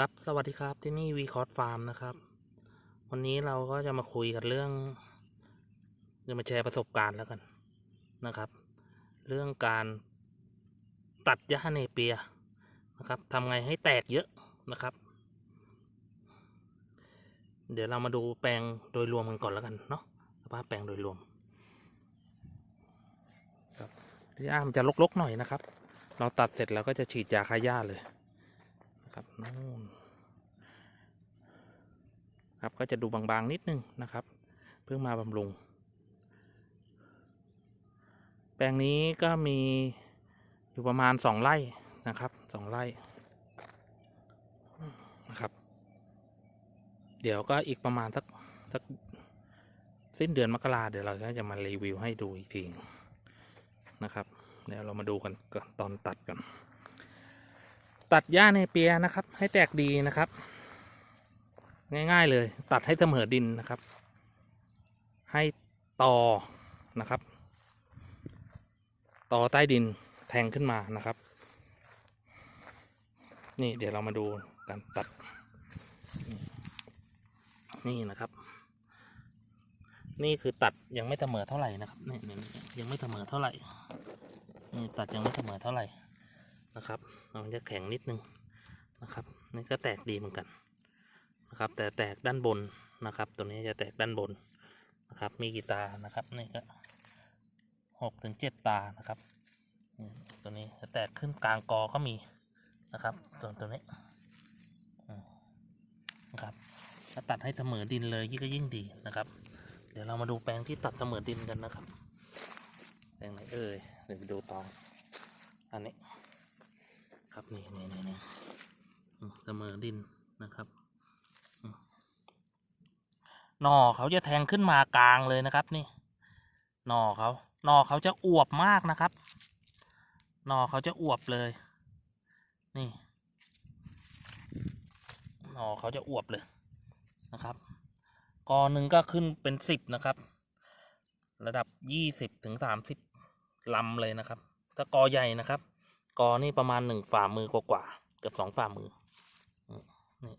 ครับ สวัสดีครับที่นี่วีคอร์ดฟาร์มนะครับ วันนี้เราก็จะมาคุยกันเรื่องจะมาแชร์ประสบการณ์แล้วกันนะครับ เรื่องการตัดหญ้าเนเปียนะครับทำไงให้แตกเยอะนะครับ เดี๋ยวเรามาดูแปลงโดยรวมกันก่อนแล้วกันเนาะสภาพแปลงโดยรวมครับที่อ้ามนจะลกๆหน่อยนะครับ เราตัดเสร็จแล้วก็จะฉีดยาฆ่าหญ้าเลย ครับนู่นครับก็จะดูบางๆนิดนึงนะครับ เพิ่งมาบำรุง แปลงนี้ก็มีอยู่ประมาณสองไร่นะครับสองไร่นะครับ เดี๋ยวก็อีกประมาณสักสักสิ้นเดือนมกราเดี๋ยวเราก็จะมารีวิวให้ดูอีกทีนะครับ เดี๋ยวเรามาดูกันก่อนตอนตัดกัน ตัดหญ้าในเปียนะครับ ให้แตกดีนะครับ ง่ายๆเลย ตัดให้เสมอดินนะครับ ให้ต่อนะครับ ต่อใต้ดินแทงขึ้นมานะครับ นี่เดี๋ยวเรามาดูการตัด นี่นะครับ นี่คือตัดยังไม่เสมอเท่าไหร่นะครับนี่นี่นี่ยังไม่เสมอเท่าไหร่นี่ตัดยังไม่เสมอเท่าไหร่นะครับ มันจะแข็งนิดนึงนะครับนี่ก็แตกดีเหมือนกันนะครับ แต่แตกด้านบนนะครับ ตัวนี้จะแตกด้านบนนะครับ มีกี่ตานะครับนี่ก็หกถึงเจ็ดตานะครับตัวนี้จะแตกขึ้นกลางกอก็มีนะครับส่วนตัวนี้นะครับถ้าตัดให้เสมอดินเลยยิ่งก็ยิ่งดีนะครับ เดี๋ยวเรามาดูแปลงที่ตัดเสมอดินกันนะครับแปลงไหนเอ่ยเดี๋ยวไปดูต่ออันนี้ ครับนี่นี่นี่นี่เสมอดินนะครับหน่อเขาจะแทงขึ้นมากลางเลยนะครับนี่หน่อเขาหน่อเขาจะอวบมากนะครับหน่อเขาจะอวบเลย นี่หน่อเขาจะอวบเลยนะครับกอหนึ่งก็ขึ้นเป็นสิบนะครับ ระดับยี่สิบถึงสามสิบลำเลยนะครับถ้ากอใหญ่นะครับ กอนี่ประมาณหนึ่งฝ่ามือกว่าๆเกือบสองฝ่ามือนี่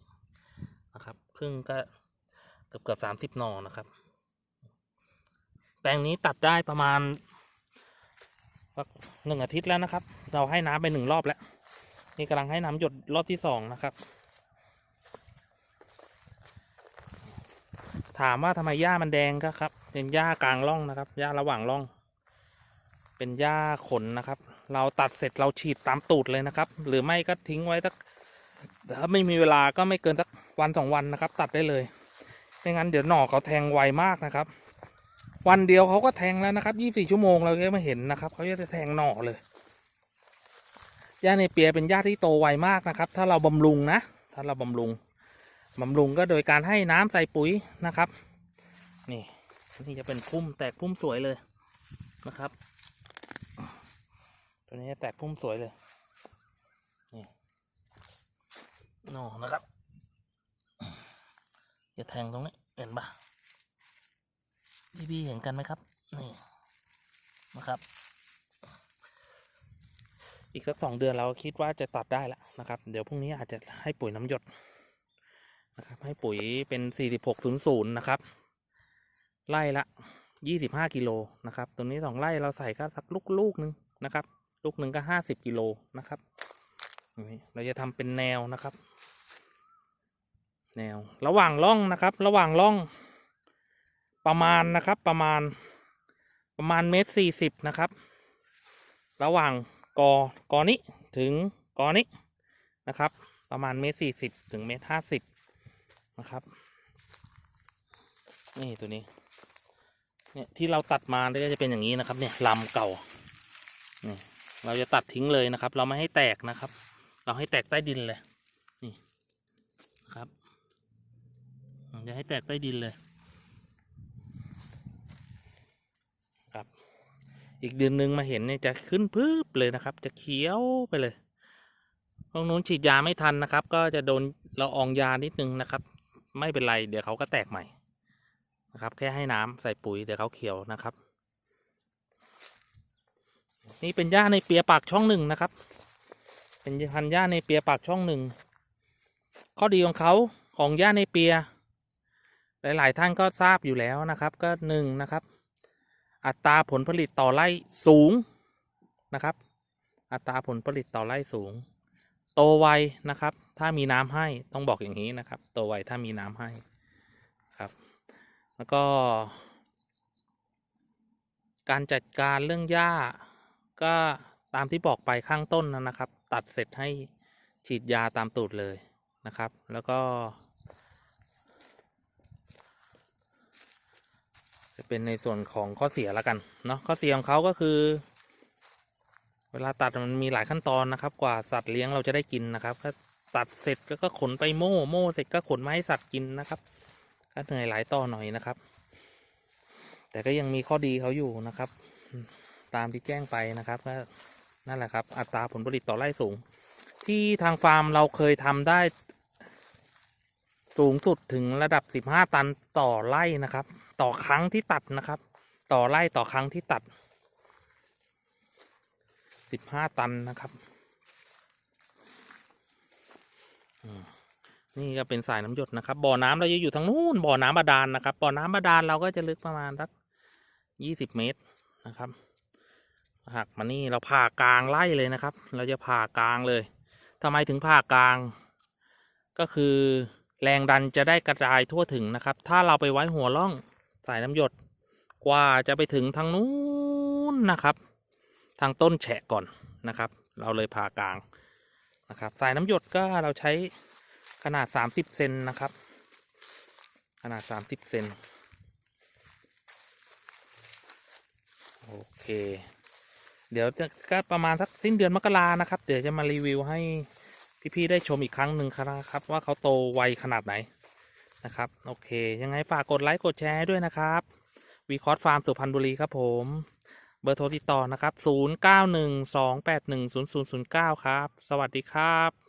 นะครับครึ่งก็เกือบเกือบสามสิบนอนะครับ แปลงนี้ตัดได้ประมาณสักหนึ่งอาทิตย์แล้วนะครับ เราให้น้ำไปหนึ่งรอบแล้ว นี่กำลังให้น้ำหยดรอบที่สองนะครับ ถามว่าทำไมหญ้ามันแดงก็ครับเป็นหญ้ากลางร่องนะครับหญ้าระหว่างร่อง เป็นหญ้าขนนะครับ เราตัดเสร็จเราฉีดตามตูดเลยนะครับ หรือไม่ก็ทิ้งไว้สักถ้าไม่มีเวลาก็ไม่เกินสักวันสองวันนะครับ ตัดได้เลยไม่งั้นเดี๋ยวหน่อเขาแทงไวมากนะครับ วันเดียวเขาก็แทงแล้วนะครับยี่สี่ชั่วโมงเราก็ไม่เห็นนะครับเขาจะแทงหน่อเลยหญ้าในเปียเป็นหญ้าที่โตไวมากนะครับ ถ้าเราบำรุงนะถ้าเราบำรุงบำรุงก็โดยการให้น้ำใส่ปุ๋ยนะครับ นี่นี่จะเป็นพุ่มแตกพุ่มสวยเลยนะครับ ตัวนี้แตกพุ่มสวยเลย นี่นอนะครับ จะแทงตรงนี้ เห็นปะพี่พี่ๆเห็นกันไหมครับ นี่ นะครับ อีกสักสองเดือนเราคิดว่าจะตัดได้แล้วนะครับ เดี๋ยวพรุ่งนี้อาจจะให้ปุ๋ยน้ำหยดนะครับ ให้ปุ๋ยเป็นสี่สิบหกศูนย์ศูนย์นะครับ ไล่ละยี่สิบห้ากิโลนะครับ ตัวนี้สองไร่เราใส่ก็สักลูกลูกๆหนึงนะครับ ลูกหนึ่งก็ห้าสิบกิโลนะครับนี่เราจะทำเป็นแนวนะครับ แนวระหว่างร่องนะครับ ระหว่างร่องประมาณนะครับประมาณประมาณเมตรสี่สิบนะครับ ระหว่างกอกอนี้ถึงกอนี้นะครับ ประมาณเมตรสี่สิบถึงเมตรห้าสิบนะครับ นี่ตัวนี้เนี่ยที่เราตัดมาเนี่ยก็จะเป็นอย่างนี้นะครับ เนี่ยลำเก่านี่ เราจะตัดทิ้งเลยนะครับ เราไม่ให้แตกนะครับ เราให้แตกใต้ดินเลยนี่นครับจะให้แตกใต้ดินเลยครับ อีกเดือนหนึ่งมาเห็นเนี่ยจะขึ้นพืบเลยนะครับ จะเขียวไปเลยตรงนู้นฉีดยาไม่ทันนะครับ ก็จะโดนเราอองยานิดนึงนะครับ ไม่เป็นไรเดี๋ยวเขาก็แตกใหม่นะครับ แค่ให้น้ำใส่ปุ๋ยเดี๋ยวเขาเขียวนะครับ นี่เป็นหญ้าในเปียปากช่องหนึ่งนะครับ เป็นพันหญ้าในเปียปากช่องหนึ่ง ข้อดีของเขาของย่าในเปีย หลาย ๆ ท่านก็ทราบอยู่แล้วนะครับ ก็หนึ่งนะครับ อัตราผลผลิตต่อไร่สูงนะครับ อัตราผลผลิตต่อไร่สูง โตไวนะครับ ถ้ามีน้ำให้ต้องบอกอย่างนี้นะครับ โตไวถ้ามีน้ำให้ครับ แล้วก็การจัดการเรื่องหญ้า ก็ตามที่บอกไปข้างต้นนะครับ ตัดเสร็จให้ฉีดยาตามตูดเลยนะครับ แล้วก็ จะเป็นในส่วนของข้อเสียแล้วกันเนาะข้อเสียของเขาก็คือ เวลาตัดมันมีหลายขั้นตอนนะครับ กว่าสัตว์เลี้ยงเราจะได้กินนะครับก็ตัดเสร็จก็ก็ขนไปโม่โม่เสร็จก็ขนมาให้สัตว์กินนะครับก็เหนื่อยหลายต่อหน่อยนะครับ แต่ก็ยังมีข้อดีเขาอยู่นะครับ ตามที่แจ้งไปนะครับก็นั่นแหละครับ อัตราผลผลิตต่อไร่สูง ที่ทางฟาร์มเราเคยทำได้ สูงสุดถึงระดับ 15 ตันต่อไร่นะครับ ต่อครั้งที่ตัดนะครับ ต่อไร่ต่อครั้งที่ตัด 15 ตันนะครับนี่ก็เป็นสายน้ำหยดนะครับบ่อน้ำเราจะอยู่ทางนู้นบ่อน้ำบาดาลนะครับบ่อน้ำบาดาลเราก็จะลึกประมาณสัก20เมตร นะครับ หักมานี่เราผ่ากลางไล่เลยนะครับ เราจะผ่ากลางเลยทำไมถึงผ่ากลาง ก็คือแรงดันจะได้กระจายทั่วถึงนะครับ ถ้าเราไปไว้หัวร่องสายน้ำหยด กว่าจะไปถึงทางนู้นนะครับ ทางต้นแฉะก่อนนะครับ เราเลยผ่ากลางนะครับ สายน้ำหยดก็เราใช้ขนาด 30เซนนะครับ ขนาด 30เซน โอ เค เดี๋ยวก็ประมาณสักสิ้นเดือนมกรานะครับ เดี๋ยวจะมารีวิวให้พี่ๆได้ชมอีกครั้งหนึ่งครับ ว่าเขาโตไวขนาดไหนนะครับ โอเค ยังไงฝากกดไลค์กดแชร์ด้วยนะครับวีคอร์ดฟาร์มสุพรรณบุรีครับผม เบอร์โทรติดต่อนะครับ 0912810009 ครับ สวัสดีครับ